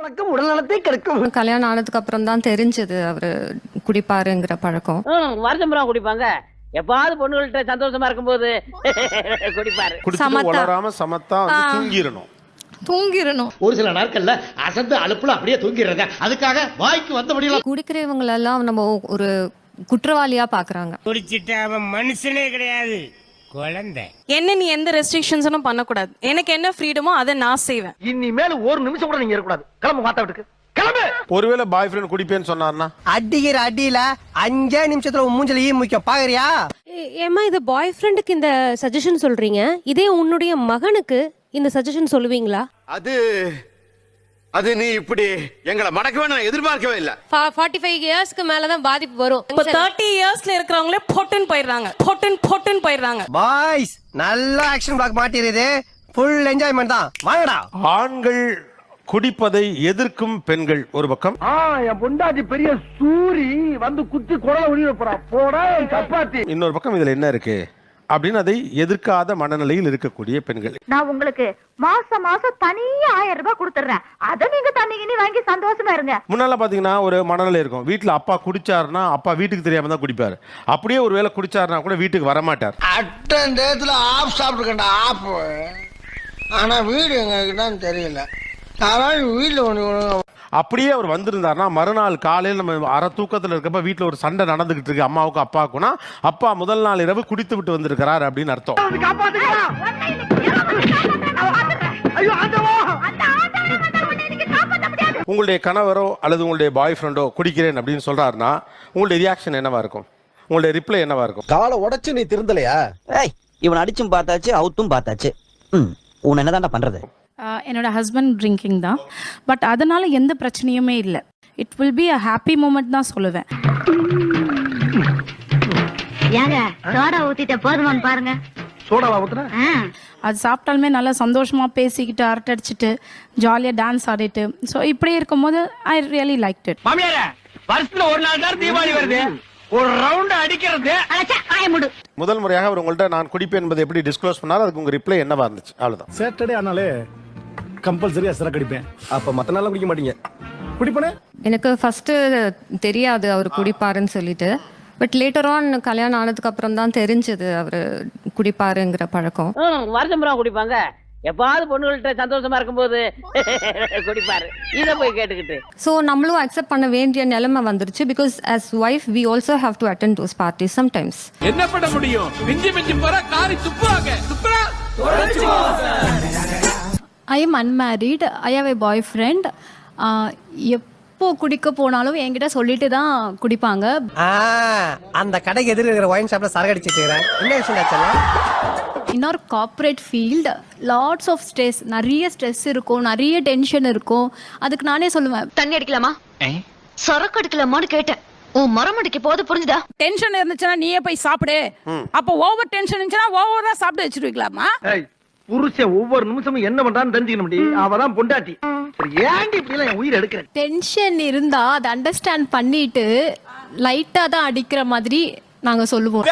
பழக்கம் உடல்நலத்தை கெடுக்கும். கல்யாணம் ஆனதுக்கு அப்புறம் தான் தெரிஞ்சது அவரு குடிப்பாருங்கிற பழக்கம். வருஷம் குடிப்பாங்க. எப்பாவது பொண்ணுகள்கிட்ட சந்தோஷமா இருக்கும்போது குடிப்பாரு. குடிச்சிட்டு சமத்தா. வந்து. தூங்கிடணும். தூங்கிடணும். ஒரு சில நாட்கள்ல அசந்து அலுப்புல அப்படியே தூங்கிடுறாங்க அதுக்காக வாய்க்கு வந்தபடியெல்லாம் குடிக்கிறவங்களெல்லாம் நம்ம ஒரு குற்றவாளியா பாக்குறாங்க. குடிச்சிட்ட அவன் மனுஷனே கிடையாது. குழந்தை. என்ன நீ எந்த ரெஸ்ட்ரிக்ஷன்ஸும் பண்ணக்கூடாது. எனக்கு என்ன ஃப்ரீடமோ அதை நான் செய்வேன். இனிமேல் ஒரு நிமிஷம் கூட நீங்க இருக்கக்கூடாது கிளம்பு மாத்தா விட்டுக்கு. கிளம்பு! ஒருவேளை பாய் ஃப்ரெண்ட் குடிப்பேன்னு சொன்னார்னா? அடிக்கிற அடியில அஞ்சே நிமிஷத்துல உன் மூஞ்சில ஈ முக்கிய பாக்குறியா? ஏமா இது பாய் ஃப்ரெண்டுக்கு இந்த சஜஷன் சொல்றீங்க? இதே உன்னுடைய மகனுக்கு இந்த சஜஷன் சொல்லுவீங்களா? அது அது நீ இப்படி எங்களை மடக்கவே நான் எதிர்பார்க்கவே இல்லை. ஃபார்ட்டி ஃபைவ் இயர்ஸ்க்கு மேல தான் பாதிப்பு வரும். இப்போ தேர்ட்டி இயர்ஸ்ல இருக்கிறவங்களே பொட்டுன்னு போயிடுறாங்க. பொட்டுன்னு பொட்டுன்னு போயிடுறாங்க. பாய்ஸ் நல்ல ஆக்ஷன் பிளாக் மாட்டிருது ஃபுல் என்ஜாய்மெண்ட் தான். வாங்கடா. ஆண்கள் குடிப்பதை எதிர்க்கும் பெண்கள் ஒரு பக்கம். ஆ என் பொண்டாட்டி பெரிய சூரி வந்து குத்தி குடல உரிய போறா போடா சப்பாத்தி. இன்னொரு பக்கம் இதுல என்ன இருக்கு? அப்படின்னு அதை எதிர்க்காத மனநிலையில் இருக்கக்கூடிய பெண்கள். நான் உங்களுக்கு மாசம் மாசம் தனியா ஆயிரம் ரூபாய் கொடுத்துறேன் அத நீங்க தண்ணி கிண்ணி வாங்கி சந்தோஷமா இருங்க. முன்னால பாத்தீங்கன்னா ஒரு மனநிலை இருக்கும். வீட்டுல அப்பா குடிச்சாருன்னா அப்பா வீட்டுக்கு தெரியாம தான் குடிப்பாரு. அப்படியே ஒரு வேளை குடிச்சாருன்னா கூட வீட்டுக்கு வரமாட்டார். அட்டன் டேத்துல ஆஃப் சாப்பிட்டுக்கண்டா ஆஃப் ஆனா வீடு எங்ககிட்ட தெரியல. யாராவது வீட்டுல ஒண்ணு அப்படியே அவர் வந்திருந்தாருன்னா மறுநாள் காலையில் நம்ம அரை தூக்கத்தில் இருக்கப்ப வீட்டில் ஒரு சண்டை நடந்துகிட்டு இருக்கு. அம்மாவுக்கும் அப்பாவுக்கும்னா அப்பா முதல் நாள் இரவு குடித்து விட்டு வந்திருக்கிறார் அப்படின்னு அர்த்தம். உங்களுடைய கணவரோ அல்லது உங்களுடைய பாய் ஃப்ரெண்டோ குடிக்கிறேன் அப்படின்னு சொல்றாருன்னா உங்களுடைய ரியாக்ஷன் என்னவா இருக்கும்? உங்களுடைய ரிப்ளை என்னவா இருக்கும்? காலை உடைச்சு நீ திருந்தலையா? ஏய் இவன் அடிச்சும் பார்த்தாச்சு அவுத்தும் பார்த்தாச்சு. ம் உன் என்னதான்டா பண்றது? என்னோட ஹஸ்பண்ட் ட்ரிங்கிங் தான். பட் அதனால எந்த பிரச்சனையுமே இல்லை. It will be a happy moment தான் சொல்லுவேன். ஏங்க சோடா ஊத்திட்ட போதுமான்னு பாருங்க. சோடாவா ஊத்துன? அது சாப்பிட்டாலுமே நல்லா சந்தோஷமா பேசிக்கிட்டு அரட்டை அடிச்சிட்டு ஜாலியாக டான்ஸ் ஆடிட்டு. ஸோ இப்படி இருக்கும்போது ஐ ரியலி லைக் இட் மாமியார வருஷத்துல ஒரு நாள் தான் தீபாவளி வருது? ஒரு ரவுண்ட் அடிக்கிறது. முதல் முறையாக அவர் உங்கள்ட்ட நான் குடிப்பேன் என்பதை எப்படி டிஸ்க்ளோஸ் பண்ணார்? அதுக்கு உங்க ரிப்ளை என்னவா இருந்துச்சு? அவ்வளவுதான். சாட்டர்டே ஆனாலே கம்பல்சரியா சிறக்கு அடிப்பேன். அப்ப மத்த நாள்லாம் குடிக்க மாட்டீங்க. குடிப்பனே? எனக்கு ஃபர்ஸ்ட் தெரியாது அவர் குடிப்பாருன்னு சொல்லிட்டு. பட் லேட்டர் ஆன் கல்யாணம் ஆனதுக்கு அப்புறம் தான் தெரிஞ்சது அவரு குடிப்பாருங்கிற பழக்கம். வருஷம் குடிப்பாங்க. எப்பாவது பொண்ணுகள்கிட்ட சந்தோஷமா இருக்கும்போது குடிப்பாரு. இத போய் கேட்டுக்கிட்டு. ஸோ நம்மளும் அக்செப்ட் பண்ண வேண்டிய நிலைமை வந்துருச்சு. Because as wife we also have to attend those parties sometimes என்ன பண்ண முடியும்? மிஞ்சி மிஞ்சி போற காரி துப்புவாங்க. துப்புறா? I am unmarried I have a boyfriend எப்போ குடிக்க போனாலும் என்கிட்ட சொல்லிட்டு தான் குடிப்பாங்க. அந்த கடைக்கு எதிர இருக்கிற ஒயின் ஷாப்ல சரக்கு அடிச்சிட்டு இருக்கிறேன். என்ன விஷயம் இன்னொரு corporate field lots of stress நிறைய ஸ்ட்ரெஸ் இருக்கும் நிறைய டென்ஷன் இருக்கும். அதுக்கு நானே சொல்லுவேன். தண்ணி அடிக்கலாமா? சரக்கு அடிக்கலாமான்னு கேட்டேன். உன் மரம் அடிக்க போது புரிஞ்சுதா? டென்ஷன் இருந்துச்சுன்னா நீயே போய் சாப்பிடு. அப்போ ஓவர் டென்ஷன் இருந்துச்சுன்னா ஓவரா சாப்பிட்டு வச்சிருக்கலாமா புருஷன் ஒவ்வொரு நிமிஷமும் என்ன பண்றான்னு தெரிஞ்சுக்கணும் முடியும் அவதான் பொண்டாட்டி. ஏன்டி இப்படி எல்லாம் என் உயிர் எடுக்கிறேன்? டென்ஷன் இருந்தா அதை அண்டர்ஸ்டாண்ட் பண்ணிட்டு லைட்டா தான் அடிக்கிற மாதிரி நாங்க சொல்லுவோம்.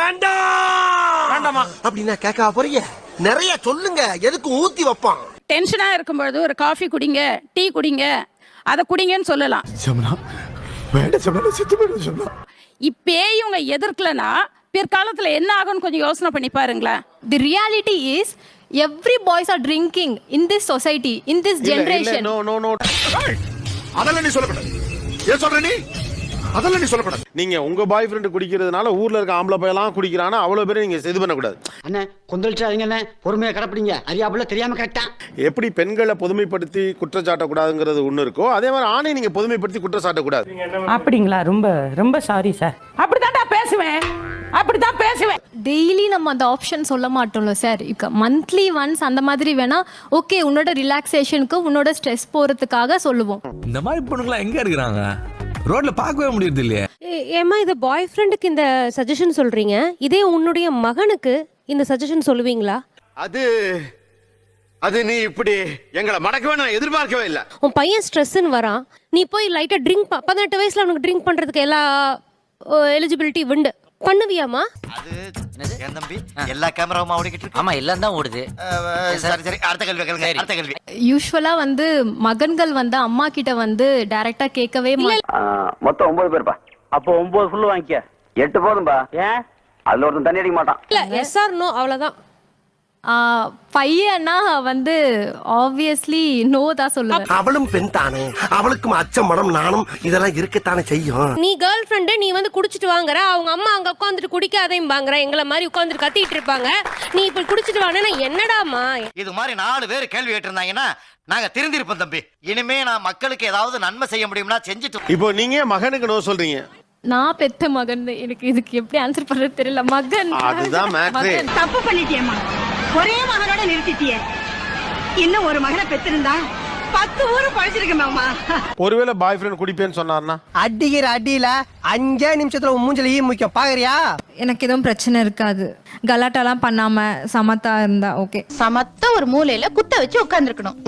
அப்படின்னா கேட்க போறீங்க? நிறைய சொல்லுங்க. எதுக்கு ஊத்தி வைப்பான்? டென்ஷனா இருக்கும்பொழுது ஒரு காஃபி குடிங்க டீ குடிங்க அதை குடிங்கன்னு சொல்லலாம். இப்பே இவங்க எதிர்க்கலனா பிற்காலத்துல என்ன ஆகும்னு கொஞ்சம் யோசனை பண்ணி பாருங்களேன். The reality is every boys are drinking in this society in this generation no no no அதெல்லாம் நீ சொல்லக்கூடாது. ஏன் சொல்ற நீ? அதெல்லாம் நீ சொல்லக்கூடாது. நீங்க உங்க பாய் ஃப்ரெண்டு குடிக்கிறதுனால ஊர்ல இருக்க ஆம்பளை பையெல்லாம் குடிக்கிறானா அவ்வளவு பேரும் நீங்க இது பண்ணக்கூடாது. அண்ணே கொந்தளிச்சாதீங்க அண்ணே பொறுமையா கடப்பிடிங்க. அறியாப்புல தெரியாம கரெக்டா. எப்படி பெண்களை பொதுமைப்படுத்தி குற்றச்சாட்டக்கூடாதுங்கிறது ஒண்ணு இருக்கோ அதே மாதிரி ஆணை நீங்க பொதுமைப்படுத்தி குற்றம் சாட்டக்கூடாது அப்படிங்களா? ரொம்ப ரொம்ப சாரி சார் அப்படிதான்டா பேசுவேன். அப்படிதான் பேசுவேன். டெய்லி நம்ம அந்த ஆப்ஷன் சொல்ல மாட்டோம்ல சார் இப்போ மந்த்லி ஒன்ஸ் அந்த மாதிரி வேணா ஓகே உன்னோட ரிலாக்ஸேஷனுக்கு உன்னோட ஸ்ட்ரெஸ் போறதுக்காக சொல்லுவோம். இந்த மாதிரி பொண்ணுங்களா எங்க இருக்கிறாங்க? ரோட்ல பார்க்கவே முடியறது இல்லையே. ஏமா இது பாய் ஃப்ரெண்டுக்கு இந்த சஜஷன் சொல்றீங்க? இதே உன்னுடைய மகனுக்கு இந்த சஜஷன் சொல்லுவீங்களா? அது அது நீ இப்படி எங்களை மடக்கவே நான் எதிர்பார்க்கவே இல்லை. உன் பையன் ஸ்ட்ரெஸ்ன்னு வரான். நீ போய் லைட்டா ட்ரிங்க் பதினெட்டு வயசுல அவனுக்கு ட்ரிங்க் பண்றதுக்கு எல்லா எலிஜிபிலிட்டி உண்டு. பண்ணுவியாமா அது என் தம்பி? எல்லா கேமராவும் ஓடிக்கிட்டு இருக்கு. ஆமா எல்லாம் தான் ஓடுது. சரி சரி. அடுத்த கேள்வி கேளுங்க. அடுத்த கேள்வி. யூஸ்வலா வந்து மகன்கள் வந்து அம்மா கிட்ட வந்து டைரக்டா கேட்கவே மொத்தம் ஒன்பது பேருப்பா. அப்போ ஒன்பது ஃபுல்லு வாங்கிக்க. எட்டு போதும்பா. ஏன்? அதுல ஒருத்தன் தண்ணி அடிக்க மாட்டான். இல்ல எஸ்ஆர் நோ அவ்வளவுதான். பையனா வந்து ஆப்வியஸ்லி நோ தான் சொல்லுவேன். அவளும் பெண் தானே. அவளுக்கும் அச்சம் மனம் நானும் இதெல்லாம் இருக்கத்தானே செய்யும். நீ கேர்ள் ஃப்ரெண்டு நீ வந்து குடிச்சிட்டு வாங்குற அவங்க அம்மா அங்க உட்காந்துட்டு குடிக்காதையும் பாங்குற எங்களை மாதிரி உட்காந்துட்டு கத்திட்டு இருப்பாங்க. நீ இப்ப குடிச்சிட்டு வானா என்னடாமா? இது மாதிரி நாலு பேர் கேள்வி கேட்டிருந்தாங்கன்னா நாங்க திருந்திருப்போம் தம்பி. இனிமே நான் மக்களுக்கு ஏதாவது நன்மை செய்ய முடியும்னா செஞ்சுட்டு இப்போ நீங்க மகனுக்கு நோ சொல்றீங்க? நான் பெத்த மகன் எனக்கு இதுக்கு எப்படி ஆன்சர் பண்றது தெரியல. மகன் அதுதான் மேட்ரே தப்பு பண்ணிட்டியம்மா. ஒரே மகனோட நிறுத்திட்டியே. இன்னும் ஒரு மகனை பெத்திருந்தா பத்து ஊரு பழிச்சிருக்க மாமா. ஒருவேளை பாய் ஃப்ரெண்ட் குடிப்பேன்னு சொன்னார்னா? அடிக்கிற அடியில அஞ்சே நிமிஷத்துல மூஞ்சில ஈ முக்கியம். பாக்குறியா? எனக்கு எதுவும் பிரச்சனை இருக்காது. கலாட்டாலாம் பண்ணாம சமத்தா இருந்தா ஓகே சமத்த ஒரு மூலையில குத்த வச்சு உட்கார்ந்துருக்கணும்.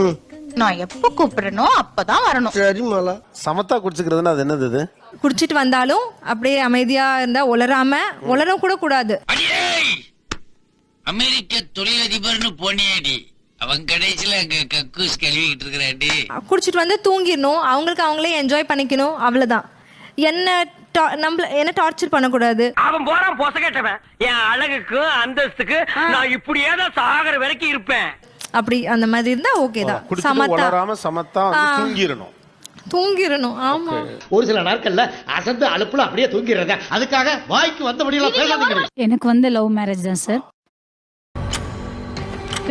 நான் எப்ப கூப்பிடுறனோ அப்பதான் வரணும். சரி மலா சமத்தா குடிச்சுக்கிறதுன்னா அது என்னது குடிச்சிட்டு வந்தாலும் அப்படியே அமைதியா இருந்தா உளராம உளர கூட கூடாது. அமெரிக்க தொழிலதிபர்னு போனியாடி அவன் கடைசியில அங்க கக்கூஸ் கழுவிக்கிட்டு இருக்கிறாடி குடிச்சிட்டு வந்து தூங்கிடணும். அவங்களுக்கு அவங்களே என்ஜாய் பண்ணிக்கணும். அவ்வளவுதான். என்ன டா- நம்மள என்ன டார்ச்சர் பண்ணக்கூடாது? அவன் போறான் பொச கேட்டவன். என் அழகுக்கு அந்தஸ்துக்கு நான் இப்படியே தான் சாகர வரைக்கும் இருப்பேன். அப்படி அந்த மாதிரி இருந்தா ஓகே தான். குடிச்சிட்டு சமத்தா. சமத்தா. தூங்கிடணும். தூங்கிடணும் ஆமா. ஒரு சில நாட்கள்ல அசந்து அலுப்புல அப்படியே தூங்கிடுறேன். அதுக்காக வாய்க்கு வந்தபடியெல்லாம் பேசாதீங்க. எனக்கு வந்து லவ் மேரேஜ் தான் சார்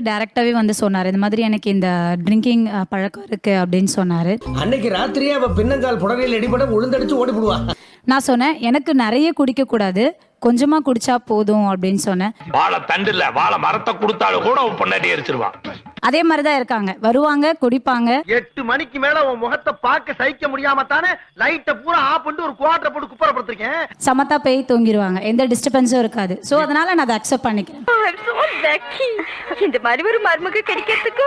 டைரக்டாவே வந்து சொன்னார். இந்த மாதிரி எனக்கு இந்த ட்ரிங்கிங் பழக்கம் இருக்கு அப்படின்னு சொன்னாரு. அன்னைக்கு ராத்திரியே அவ பின்னங்கால் புடவையில் அடிபட உளுந்தடிச்சு ஓடி போடுவா நான் சொன்னேன் எனக்கு நிறைய குடிக்க கூடாது கொஞ்சமா குடிச்சா போதும் அப்படின்னு சொன்னேன். வாழை தண்டு இல்ல வாழை மரத்தை கொடுத்தாலும் கூட உன் பொண்டாட்டி எரிச்சிருவான். அதே மாதிரி தான் இருக்காங்க. வருவாங்க குடிப்பாங்க. எட்டு மணிக்கு மேல உன் முகத்தை பார்க்க சகிக்க முடியாம தானே லைட்ட பூரா ஆஃப் பண்ணிட்டு ஒரு குவாட்டரை போட்டு குப்பரப்படுத்திருக்கேன் சமத்தா போய் தூங்கிடுவாங்க எந்த டிஸ்டர்பன்ஸும் இருக்காது. ஸோ அதனால நான் அதை அக்செப்ட் பண்ணிக்கிறேன். இந்த மாதிரி ஒரு மருமக கிடைக்கிறதுக்கு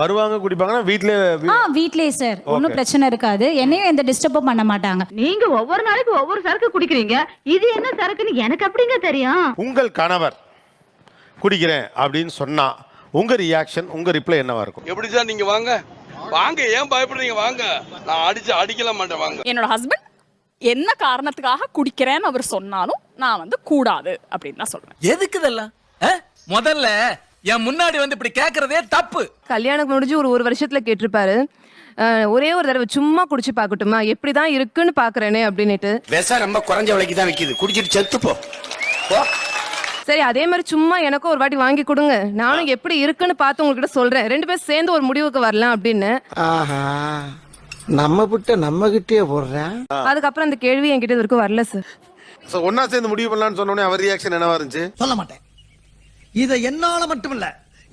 வருவாங்க குடிப்பாங்கன்னா வீட்ல ஆ வீட்லயே சார் ஒன்றும் பிரச்சனை இருக்காது. என்னையும் எந்த டிஸ்டர்பும் பண்ண மாட்டாங்க. நீங்க ஒவ்வொரு நாளைக்கு ஒவ்வொரு சரக்கு குடிக்கிறீங்க. இது என்ன சரக்குன்னு எனக்கு அப்படிங்க தெரியும். உங்கள் கணவர் குடிக்கிறேன் அப்படின்னு சொன்னா உங்க ரியாக்ஷன் உங்க ரிப்ளை என்னவா இருக்கும்? எப்படி சார் நீங்க வாங்க? வாங்க ஏன் பயப்படுறீங்க? வாங்க. நான் அடிச்சு அடிக்கல மாட்டேன் வாங்க. என்னோட ஹஸ்பண்ட் என்ன காரணத்துக்காக குடிக்கிறேன்னு அவர் சொன்னாலும் நான் வந்து கூடாது அப்படின்னு தான் சொல்றேன். எதுக்கு இதெல்லாம்? முதல்ல என் முன்னாடி வந்து இப்படி கேக்குறதே தப்பு. கல்யாணம் முடிஞ்சு ஒரு ஒரு வருஷத்துல கேட்டிருப்பாரு. ஒரே ஒரு தடவை சும்மா குடிச்சு பார்க்கட்டுமா? எப்படிதான் இருக்குன்னு பாக்குறேனே அப்படின்னுட்டு. விஷம் ரொம்ப குறைஞ்ச விலைக்கு தான் விக்குது. குடிச்சிட்டு செத்து போ. சரி அதே மாதிரி சும்மா எனக்கும் ஒரு வாட்டி வாங்கி கொடுங்க. நானும் எப்படி இருக்குன்னு பார்த்து உங்ககிட்ட சொல்றேன். ரெண்டு பேரும் சேர்ந்து ஒரு முடிவுக்கு வரலாம் அப்படின்னு. ஆஹா. நம்ம விட்ட நம்ம கிட்டே போடுறேன் அதுக்கப்புறம் அந்த கேள்வி என்கிட்ட இது வரைக்கும் வரல சார் So, ஒண்ணா சேர்ந்து முடிவு பண்ணலாம்னு சொன்ன உடனே அவர் ரியாக்ஷன் என்னவா இருந்துச்சு? சொல்ல மாட்டேன். இத என்னால மட்டும் இல்ல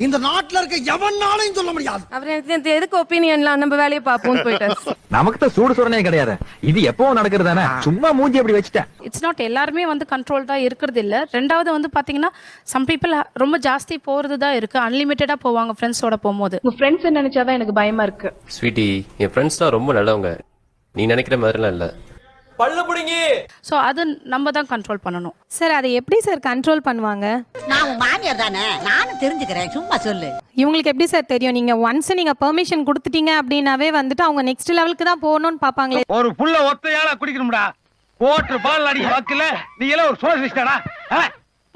இந்த நாட்டுல இருக்க எவனாலையும் சொல்ல முடியாது. அவர் எதுக்கு ஒப்பீனியன்லாம் நம்ம வேலையை பார்ப்போம்னு போயிட்டாரு. நமக்கு தான் சூடு சுரணே கிடையாது. இது எப்பவும் நடக்கிறது தானே? சும்மா மூஞ்சி அப்படி வச்சுட்டேன். இட்ஸ் நாட் எல்லாருமே வந்து கண்ட்ரோல்டா இருக்கிறது இல்ல. ரெண்டாவது வந்து பாத்தீங்கன்னா சம் பீப்புள் ரொம்ப ஜாஸ்தி போறது தான் இருக்கு. அன்லிமிட்டடா போவாங்க ஃப்ரெண்ட்ஸோட போகும்போது. உங்க ஃப்ரெண்ட்ஸ் நினைச்சாதான் எனக்கு பயமா இருக்கு. ஸ்வீட்டி என் ஃப்ரெண்ட்ஸ் தான் ரொம்ப நல்லவங்க. நீ நினைக்கிற மாதிரிலாம் இல்ல. பல்ல புடிங்கி. ஸோ அது நம்ம தான் கண்ட்ரோல் பண்ணணும். சார் அதை எப்படி சார் கண்ட்ரோல் பண்ணுவாங்க? நான் உன் மாமியார் தானே? நானும் தெரிஞ்சுக்கிறேன். சும்மா சொல்லு. இவங்களுக்கு எப்படி சார் தெரியும்? நீங்க ஒன்ஸ் நீங்க பெர்மிஷன் கொடுத்துட்டீங்க அப்படின்னாவே வந்துட்டு அவங்க நெக்ஸ்ட் லெவலுக்கு தான் போகணும்னு பாப்பாங்களே ஒரு புள்ள ஒத்தையால குடிக்கணும்டா. கோட்டு பால் அடி வாக்குல. நீ எல்லாம் ஒரு சோசிஸ்டடா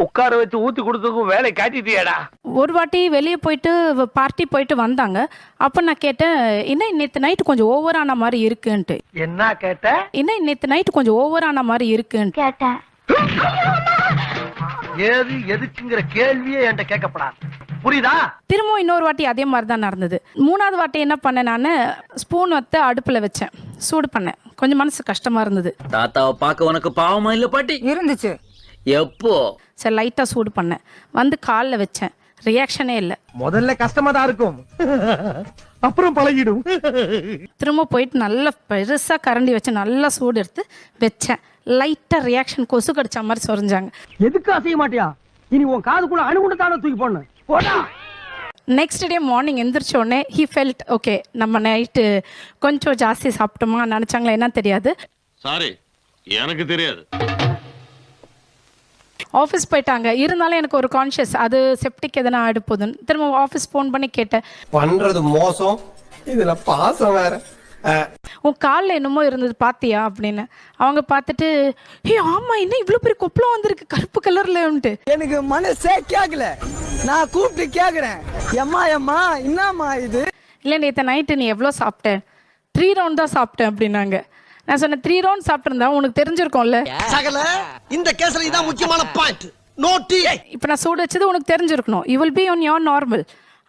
உட்கார வச்சு ஊத்தி கொடுத்ததுக்கும் வேலை காட்டிட்டியாடா. ஒரு வாட்டி வெளியே போயிட்டு பார்ட்டி போயிட்டு வந்தாங்க. அப்போ நான் கேட்டேன் என்ன நேற்று நைட்டு கொஞ்சம் ஓவர் ஆன மாதிரி இருக்குன்ட்டு. என்ன கேட்ட? என்ன நேற்று நைட்டு கொஞ்சம் ஓவர் ஆன மாதிரி இருக்குன்ட்டு. கேட்டேன் ஏது எதுக்குங்கிற கேள்வியே என்கிட்ட கேட்கப்படாது. புரியுதா? திரும்பவும் இன்னொரு வாட்டி அதே மாதிரி தான் நடந்தது. மூணாவது வாட்டி என்ன பண்ணேன் நான் ஸ்பூன் வத்து அடுப்பில் வச்சேன். சூடு பண்ணேன். கொஞ்சம் மனசு கஷ்டமா இருந்தது. தாத்தாவை பார்க்க உனக்கு பாவமா இல்ல பாட்டி? இருந்துச்சு. எப்போ? சரி லைட்டாக சூடு பண்ணேன். வந்து காலில் வச்சேன். ரியாக்ஷனே இல்லை. முதல்ல கஷ்டமா தான் இருக்கும். அப்புறம் பழகிடும். திரும்ப போயிட்டு நல்லா பெருசாக கரண்டி வச்சு நல்லா சூடு எடுத்து வச்சேன். லைட்டாக ரியாக்ஷன் கொசு கடிச்ச மாதிரி சொரிஞ்சாங்க. எதுக்கு அசைய மாட்டியா? இனி உன் காதுக்குள்ள அணுகுண்டு தானே தூக்கி போடணும். போடா. நெக்ஸ்ட் டே மார்னிங் எந்திரிச்ச உடனே ஹி ஃபெல்ட் ஓகே நம்ம நைட்டு கொஞ்சம் ஜாஸ்தி சாப்பிட்டோமா? நினச்சாங்களா? என்ன தெரியாது. சாரி எனக்கு தெரியாது. ஆஃபீஸ் போயிட்டாங்க. இருந்தாலும் எனக்கு ஒரு கான்ஷியஸ் அது செப்டிக் எதனா அடுப்புதுன்னு திரும்ப ஆஃபீஸ் ஃபோன் பண்ணி கேட்டேன். பண்றது மோசம். இதுல பாசம் வேற. உன் காலில் என்னமோ இருந்தது பாத்தியா அப்படின்னு. அவங்க பார்த்துட்டு ஏ ஆமா என்ன இவ்வளோ பெரிய கொப்பளம் வந்திருக்கு? கருப்பு கலர்லன்ட்டு. எனக்கு மனசே கேக்கல. நான் கூப்பிட்டு கேக்குறேன். எம்மா எம்மா என்னம்மா இது? இல்லை நேற்று நைட்டு நீ எவ்வளோ சாப்பிட்ட? த்ரீ ரவுண்ட் தான் சாப்பிட்டேன் அப்படின்னாங்க. நான் சொன்னேன் த்ரீ ரவுண்ட் சாப்பிட்ருந்தா உனக்கு தெரிஞ்சிருக்கும்ல. சகல இந்த கேஸ்ல இதான் முக்கியமான பாயிண்ட் நோட்டி இப்போ நான் சூடு வச்சது உனக்கு தெரிஞ்சிருக்கணும். You will be on your normal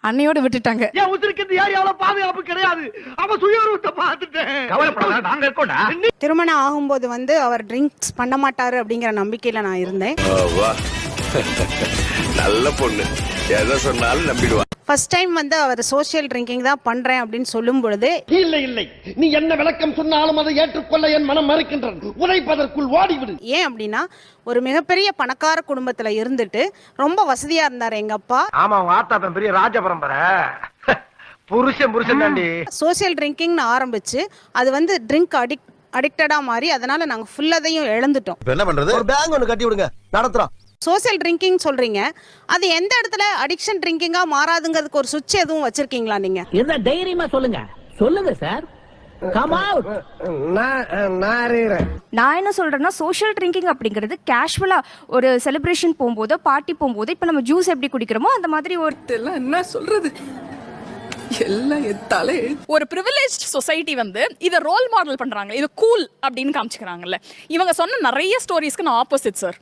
அன்னையோட விட்டுட்டாங்க. என் உத்திருக்கிறது யார்? எவ்வளவு பாதுகாப்பு கிடையாது. அவன் சுயரூபத்தை பார்த்துட்டேன். கவலைப்படாத நாங்க இருக்கோம்டா. திருமணம் ஆகும்போது வந்து அவர் ட்ரிங்க்ஸ் பண்ண மாட்டாரு அப்படிங்கிற நம்பிக்கையில நான் இருந்தேன். நல்ல பொண்ணு. எதை சொன்னாலும் நம்பிடுவா. ஃபர்ஸ்ட் டைம் வந்து அவர் சோஷியல் ட்ரிங்கிங் தான் பண்றேன் அப்படின்னு சொல்லும் பொழுது இல்லை இல்லை. நீ என்ன விளக்கம் சொன்னாலும் அதை ஏற்றுக்கொள்ள என் மனம் மறுக்கின்றது. உழைப்பதற்குள் ஓடிவிடு. ஏன் அப்படின்னா ஒரு மிகப்பெரிய பணக்கார குடும்பத்துல இருந்துட்டு ரொம்ப வசதியா இருந்தார் எங்க அப்பா. ஆமா ஆத்தா பெரிய ராஜ பரம்பரை. புருஷன் புருஷன் தாண்டி. சோஷியல் ட்ரிங்கிங்னு ஆரம்பிச்சு அது வந்து ட்ரிங்க் அடிக்ட் அடிக்டடா மாறி அதனால நாங்க ஃபுல்லதையும் இழந்துட்டோம். என்ன பண்றது? ஒரு பேங்க் ஒன்று கட்டி விடுங்க. நடத்துறோம். சோஷியல் ட்ரிங்கிங் சொல்றீங்க. அது எந்த இடத்துல அடிக்ஷன் ட்ரிங்கிங்கா மாறாதுங்கிறதுக்கு ஒரு சுவிட்ச் எதுவும் வச்சிருக்கீங்களா நீங்க? என்ன தைரியமா சொல்லுங்க. சொல்லுங்க சார். கம் அவுட் நான் என்ன சொல்றேன்னா சோஷியல் ட்ரிங்கிங் அப்படிங்கிறது கேஷுவலா ஒரு செலிப்ரேஷன் போகும்போது பார்ட்டி போகும்போது இப்போ நம்ம ஜூஸ் எப்படி குடிக்கிறோமோ அந்த மாதிரி ஒரு என்ன சொல்றது? எல்லாம் எத்தாலே ஒரு ப்ரிவிலேஜ் சொசைட்டி வந்து இதை ரோல் மாடல் பண்றாங்க. இது கூல் அப்படின்னு காமிச்சுக்கிறாங்கல்ல. இவங்க சொன்ன நிறைய ஸ்டோரிஸ்க்கு நான் ஆப்போசிட் சார்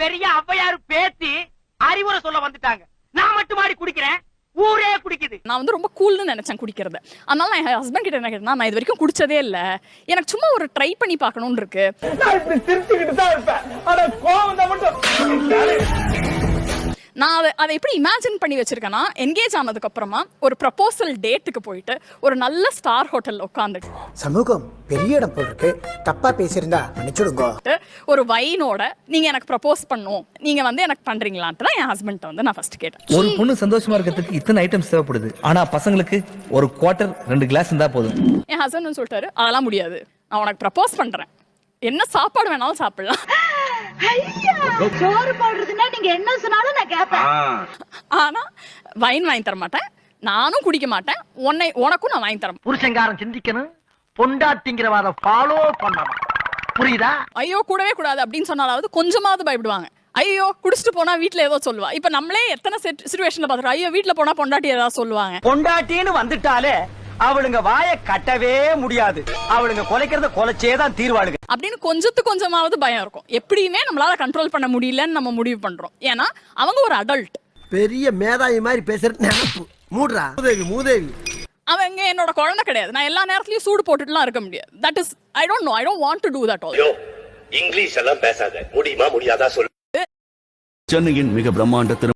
பெரிய ஔவையார் பேத்தி அறிவுரை சொல்ல வந்துட்டாங்க. நான் மட்டும் மாடி குடிக்கிறேன். ஊரே குடிக்குது. நான் வந்து ரொம்ப கூல்னு நினைச்சேன் குடிக்கிறது. அதனால நான் என் ஹஸ்பண்ட் கிட்ட என்ன கேட்டேன்னா நான் இது வரைக்கும் குடிச்சதே இல்லை. எனக்கு சும்மா ஒரு ட்ரை பண்ணி பார்க்கணும்னு இருக்கு. நான் இப்படி சிரிச்சுக்கிட்டு தான் இருப்பேன். ஆனா கோவம் தான் மட்டும். நான் அதை அதை எப்படி இமேஜின் பண்ணி வச்சிருக்கேன்னா என்கேஜ் ஆனதுக்கு அப்புறமா ஒரு ப்ரப்போசல் டேட்டுக்கு போயிட்டு ஒரு நல்ல ஸ்டார் ஹோட்டல்ல உட்காந்துட்டு சமூகம் பெரிய இடம் போல் இருக்கு தப்பா பேசியிருந்தா மன்னிச்சுடுங்க. ஒரு வைனோட நீங்க எனக்கு ப்ரப்போஸ் பண்ணும் நீங்க வந்து எனக்கு பண்றீங்களான்ட்டு தான் என் ஹஸ்பண்ட் வந்து நான் ஃபர்ஸ்ட் கேட்டேன். ஒரு பொண்ணு சந்தோஷமா இருக்கிறதுக்கு இத்தனை ஐட்டம்ஸ் தேவைப்படுது. ஆனா பசங்களுக்கு ஒரு குவார்ட்டர் ரெண்டு கிளாஸ் இருந்தா போதும். என் ஹஸ்பண்ட் சொல்லிட்டாரு அதெல்லாம் முடியாது. நான் உனக்கு ப்ரப்போஸ் பண்றேன். என்ன சாப்பாடு வேணாலும் சாப்பிடலாம். சோறு போடுறதுன்னா நீங்க என்ன சொன்னாலும் நான் கேட்பேன் ஆனா வைன் வாங்கி தர மாட்டேன். நானும் குடிக்க மாட்டேன். உன்னை உனக்கும் நான் வாங்கி தரேன். புருஷங்காரன் சிந்திக்கணும். பொண்டாட்டிங்கிறவாத ஃபாலோ பண்ணணும். புரியுதா? ஐயோ கூடவே கூடாது அப்படின்னு சொன்னாலாவது கொஞ்சமாவது பயப்படுவாங்க. ஐயோ குடிச்சிட்டு போனா வீட்ல ஏதோ சொல்லுவா. இப்ப நம்மளே எத்தனை சுச்சுவேஷன்ல பாத்துறோம் ஐயோ வீட்ல போனா பொண்டாட்டி ஏதாவது சொல்லுவாங்க. பொண்டாட்டின்னு வந்துட்டாலே அவளுங்க வாய கட்டவே முடியாது. அவளுங்க குலைக்கிறத குலைச்சே தான் தீர்வாளுங்க. அப்படின்னு கொஞ்சத்து கொஞ்சமாவது பயம் இருக்கும். எப்படியுமே நம்மளால கண்ட்ரோல் பண்ண முடியலன்னு நம்ம முடிவு பண்றோம். ஏன்னா அவங்க ஒரு அடல்ட் பெரிய மேதாவி மாதிரி பேசுறது நினப்பு. மூடுறா. மூதேவி மூதேவி. அவங்க என்னோட குழந்தை கிடையாது. நான் எல்லா நேரத்துலயும் சூடு போட்டுட்டுலாம் இருக்க முடியாது. That is I don't know I don't want to do that all English எல்லாம் பேசாத. முடியுமா முடியாதா சொல்லு. சென்னையின் மிக பிரம்மாண்ட